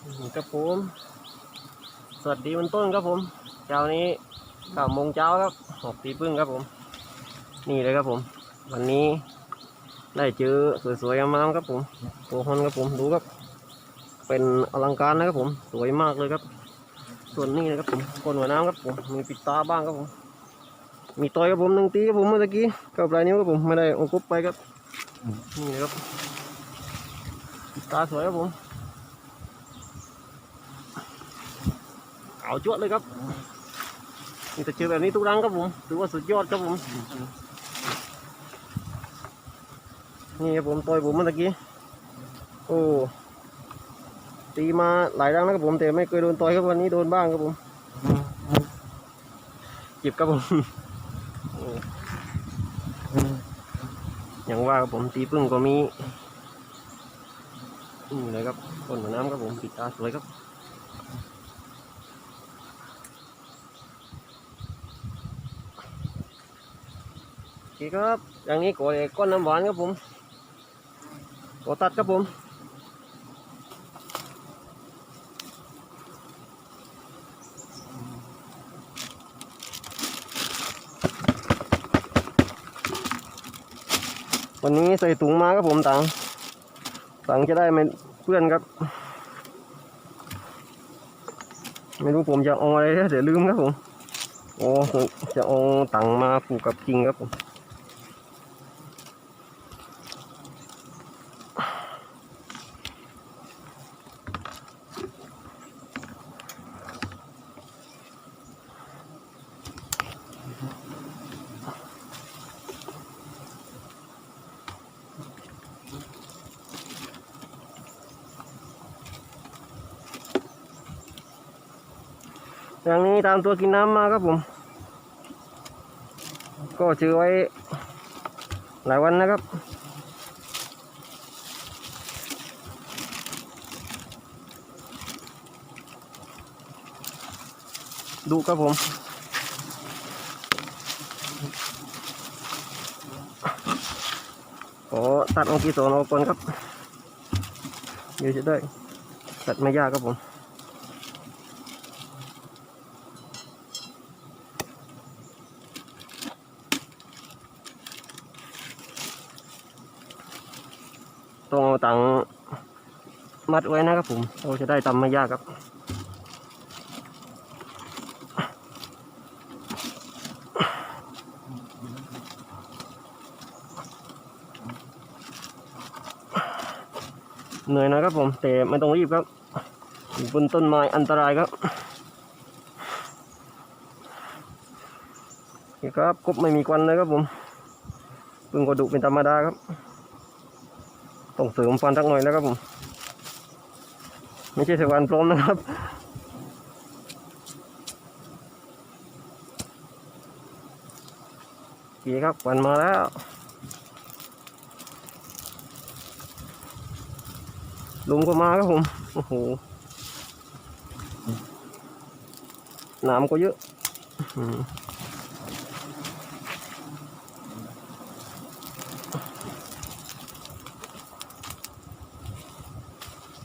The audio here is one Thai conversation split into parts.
ครับผม สวัสดีวันต้นครับผม เช้านี้เก้าโมงเช้าครับหกตีพึ่งครับผม นี่เลยครับผม วันนี้ได้เจอสวยๆงามๆครับผมตัวฮอนครับผมดูครับ เป็นอลังการนะครับผม สวยมากเลยครับ ส่วนนี้นะครับผมคนหัวน้ำครับผม มีปิดตาบ้างครับผม มีต่อยครับผมหนึ่งตีครับผมเมื่อกี้กับปลายนิ้วครับผมไม่ได้เอากบไปครับ นี่นะครับปิดตาสวยครับผม เอาจวดเลยครับนี่จะเจอแบบนี้ทุกครั้งครับผมถือว่าสุดยอดครับผม นี่ครับผมต่อยผมเมื่อกี้ โอ้ตีมาหลายครั้งแล้วครับผมแต่ไม่เคยโดนต่อยครับวันนี้โดนบ้างครับผมเจ็บครับผมโอ้อย่างว่าครับผมตีพึ่งก็มีนี่เลยครับคนหัวน้ำครับผมปิดตาสวยครับ เคครับ อย่างนี้ก็เลยก้อนน้ำหวานครับผมก็ตัดครับผมวันนี้ใส่ถุงมาครับผมตังตังจะได้ไม่เพื่อนครับ ไม่รู้ผมจะเอาอะไรเดี๋ยวลืมครับผม โอ้จะเอาตังมาผูกกับกิ่งครับผม อย่างนี้ตามตัวกินน้ำมาครับผม ก็เจอไว้หลายวันนะครับ ดูครับผมขอตัดองกีโซนออกก่อนครับ เดี๋ยวจะได้ ตัดไม่ยากครับผม ต้องเอาตังมัดไว้นะครับผมเราจะได้ตำไม่ยากครับเหนื่อยนะครับผมแต่ไม่ต้องรีบครับอยู่บนต้นไม้อันตรายครับนี่ครับกบไม่มีควันเลยครับผมเพึ่งกระดูกเป็นธรรมดาครับ ต้องเสริมฟันสักหน่อยนะครับผมไม่ใช่สวรรค์พร้อมนะครับโอเคครับฟันมาแล้ว ลุงก็มาครับผม โอ้โหน้ำก็เยอะอื้อหือ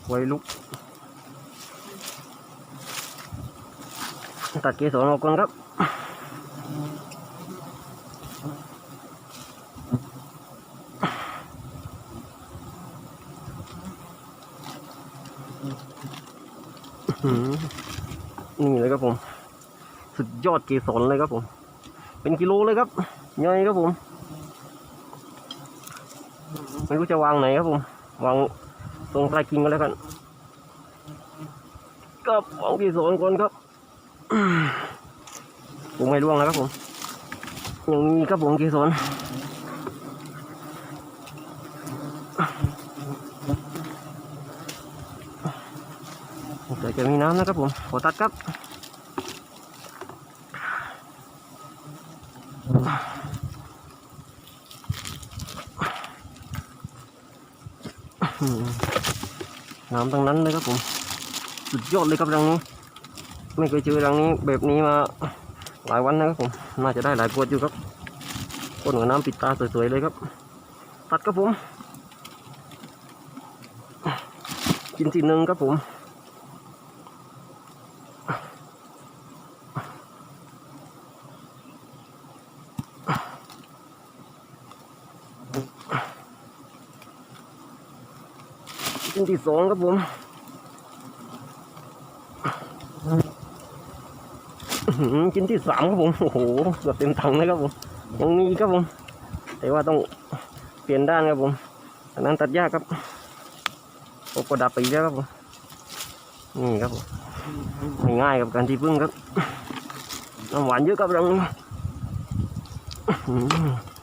ไว้ลุกตัดเกสรออกก่อนครับนี่เลยครับผม สุดยอดเกสรเลยครับผม เป็นกิโลเลยครับย่อยครับผมไม่รู้จะวางไหนครับผม วาง ตรงใต้กิ่งก็แล้วกันก็ของที่สองคนครับผมไม่ร่วงแล้วครับผมยังมีครับผมเกสนแต่จะมีน้ำนะครับผมขอตัดครับ น้ำทั้งนั้นเลยครับผม สุดยอดเลยครับรังนี้ ไม่เคยเจอรังนี้แบบนี้มาหลายวันนะครับผม น่าจะได้หลายกวดอยู่ครับก้นหัวน้ำปิดตาสวยๆเลยครับ ตัดครับผม กินทีหนึ่งครับผม ที่สองครับผมชิ้นที่สามครับผม โอ้โหเกือบเต็มถังเลยครับผมยังมีอีกครับผม แต่ว่าต้องเปลี่ยนด้านครับผมอันนั้นตัดยากครับโอ้กระดับไปแล้วครับผมนี่ครับผมง่ายกับการที่พึ่งครับน้ำหวานเยอะครับรังนี้อื้อหือ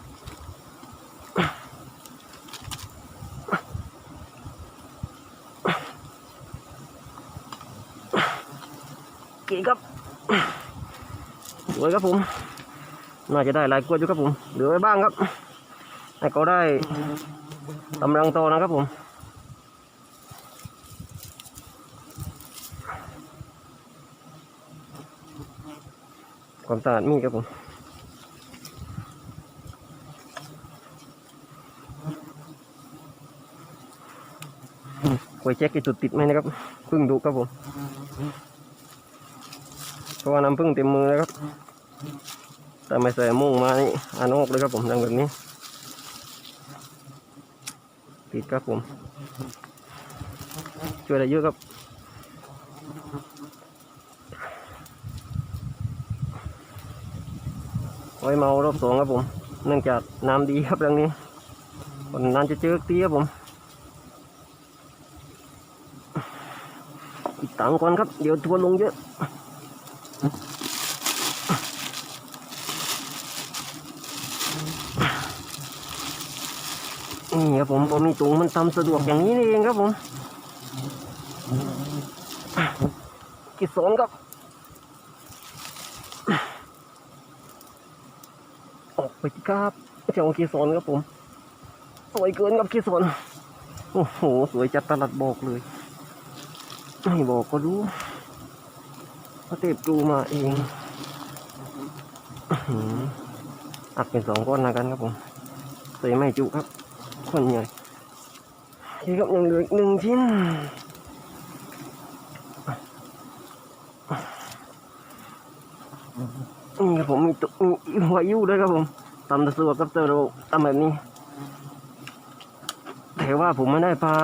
กี่ ครับสวยครับผม น่าจะได้หลายกวดอยู่ครับผม เหลือไว้บ้างครับแต่ก็ได้กำลังโตนะครับผมความสะอาดมีครับผมควยเช็คกี่จุดติดไหมนะครับพึ่งดูครับผม เพราะว่าน้ำพึ่งเต็มมือแล้วครับแต่ไม่ใส่มุ่งมานี่อานอกเลยครับผมดังแบบนี้ปิดครับผม ช่วยได้เยอะครับไว้เมารอบสองครับผม เนื่องจากน้ำดีครับเรื่องนี้คนนั้นจะเจอตีครับผม อีกตังก่อนครับ เดี๋ยวทัวลงเยอะ นี่ครับผมผมมีถุงมันทำสะดวกอย่างนี้นี่เองครับผมกิสอนครับออกไปครับเจ้ากิสอนครับผมสวยเกินครับกิสอนโอ้โห สวยจัดตลัดบอกเลยไม่บอกก็รู้พระเทพดูมาเองอื้อหืออัดเป็นสองก้อนนะกันครับผมใส่ไม่จุครับ คนใหญ่ที่ครับยังเหลืออีกหนึ่งชิ้นนี่ครับผมมีตุมีหัวยูด้วยครับผมตำตะสัวกับเตอร์โรตำแบบนี้ แต่ว่าผมไม่ได้ปลา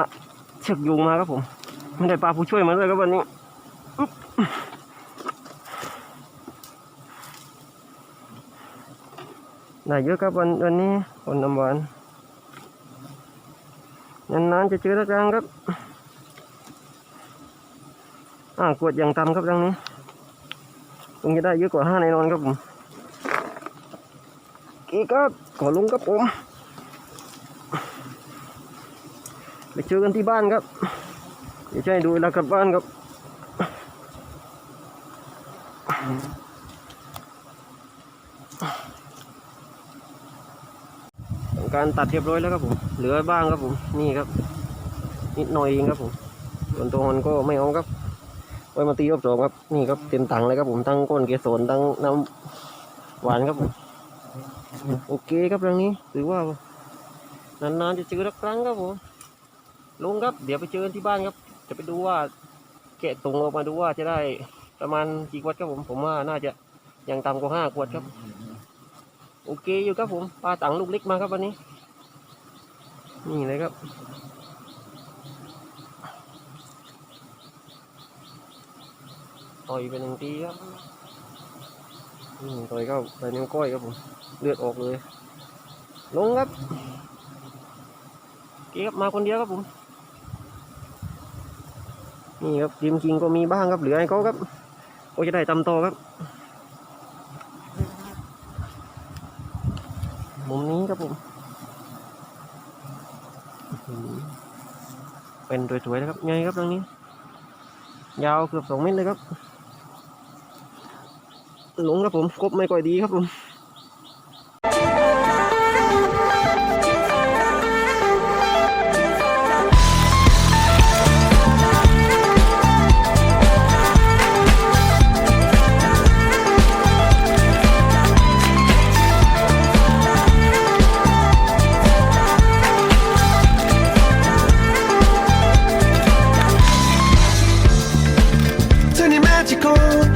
เชือกยูงมาครับผม ไม่ได้ปลาผู้ช่วยมาด้วยครับวันนี้ได้เยอะครับวันวันนี้คนน้ำหวาน นานๆจะเจอสักครั้งครับอ่ากวดอย่างต่ำครับครั้งนี้คงจะได้เยอะกว่าห้าแน่นอนครับผมกี่ครับขอลงครับผมไปเจอกันที่บ้านครับเดี๋ยวจะให้ดูเวลากลับบ้านครับ การตัดเรียบร้อยแล้วครับผม เหลือบ้างครับผม นี่ครับ นิดหน่อยเองครับผม ส่วนตัวมันก็ไม่เอาครับ ไว้มาตีรอบสองครับ นี่ครับเต็มถังเลยครับผม ทั้งก้นเกสรทั้งน้ำหวานครับผม โอเคครับเรื่องนี้ถือว่านานๆจะเจอสักครั้งครับผมลงครับ เดี๋ยวไปเจอที่บ้านครับ จะไปดูว่าแกะตรงออกมาดูว่าจะได้ประมาณกี่ขวดครับผม ผมว่าน่าจะยังต่ำกว่าห้าขวดครับ โอเคอยู่ครับผมปลาตังลูกเล็กมาครับวันนี้ นี่เลยครับ ต่อยไปหนึ่งทีครับนี่ต่อยเข้าไปนิ้วก้อยครับผมเลือดออกเลยลงครับเก็บมาคนเดียวครับผม นี่ครับริมจริงก็มีบ้างครับเหลือให้เขาครับก็จะได้ตำโตครับ มุมนี้ครับผมเป็นสวยๆนะครับไงครับตรงนี้ ยาวเกือบสองเมตรเลยครับหลงครับผมกบไม่ก่อยดีครับผม magical